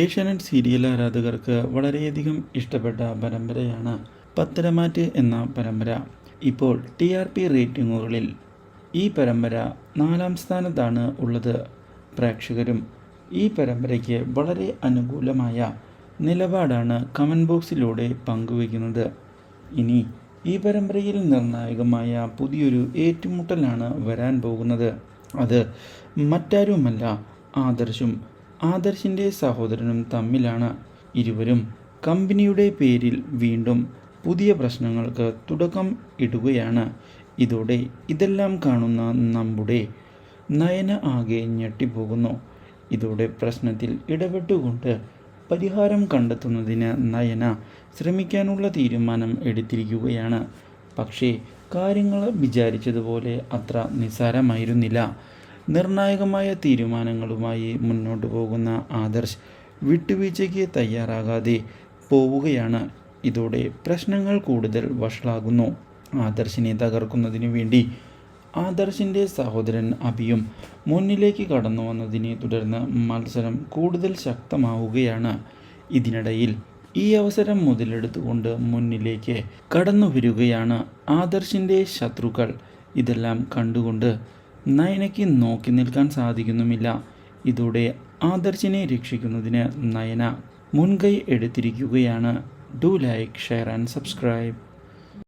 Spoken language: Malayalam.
ഏഷ്യാനെറ്റ് സീരിയൽ ആരാധകർക്ക് വളരെയധികം ഇഷ്ടപ്പെട്ട പരമ്പരയാണ് പത്തരമാറ്റ് എന്ന പരമ്പര. ഇപ്പോൾ ടി ആർ പി റേറ്റിംഗുകളിൽ ഈ പരമ്പര നാലാം സ്ഥാനത്താണ് ഉള്ളത്. പ്രേക്ഷകരും ഈ പരമ്പരയ്ക്ക് വളരെ അനുകൂലമായ നിലപാടാണ് കമന്റ് ബോക്സിലൂടെ പങ്കുവയ്ക്കുന്നത്. ഇനി ഈ പരമ്പരയിൽ നിർണായകമായ പുതിയൊരു ഏറ്റുമുട്ടലാണ് വരാൻ പോകുന്നത്. അത് മറ്റാരുമല്ല ആദർശും ആദർശിന്റെ സഹോദരനും തമ്മിലാണ് ഇരുവരും കമ്പനിയുടെ പേരിൽ വീണ്ടും പുതിയ പ്രശ്നങ്ങൾക്ക് തുടക്കം ഇടുകയാണ്. ഇതോടെ ഇതെല്ലാം കാണുന്ന നമ്മുടെ നയന ആകെ ഞെട്ടിപ്പോകുന്നു. ഇതോടെ പ്രശ്നത്തിൽ ഇടപെട്ടുകൊണ്ട് പരിഹാരം കണ്ടെത്തുന്നതിന് നയന ശ്രമിക്കാനുള്ള തീരുമാനം എടുത്തിരിക്കുകയാണ്. പക്ഷേ കാര്യങ്ങൾ വിചാരിച്ചതുപോലെ അത്ര നിസ്സാരമായിരുന്നില്ല. നിർണായകമായ തീരുമാനങ്ങളുമായി മുന്നോട്ട് പോകുന്ന ആദർശ് വിട്ടുവീഴ്ചയ്ക്ക് തയ്യാറാകാതെ പോവുകയാണ്. ഇതോടെ പ്രശ്നങ്ങൾ കൂടുതൽ വഷളാകുന്നു. ആദർശിനെ തകർക്കുന്നതിനു വേണ്ടി ആദർശിന്റെ സഹോദരൻ അഭിയും മുന്നിലേക്ക് കടന്നു വന്നതിനെ തുടർന്ന് മത്സരം കൂടുതൽ ശക്തമാവുകയാണ്. ഇതിനിടയിൽ ഈ അവസരം മുതലെടുത്തുകൊണ്ട് മുന്നിലേക്ക് കടന്നു വരികയാണ് ആദർശിന്റെ ശത്രുക്കൾ. ഇതെല്ലാം കണ്ടുകൊണ്ട് നയനയ്ക്ക് നോക്കി നിൽക്കാൻ സാധിക്കുന്നുമില്ല. ഇതോടെ ആദർശിനെ രക്ഷിക്കുന്നതിന് നയന മുൻകൈ എടുത്തിരിക്കുകയാണ്. Do like share and subscribe.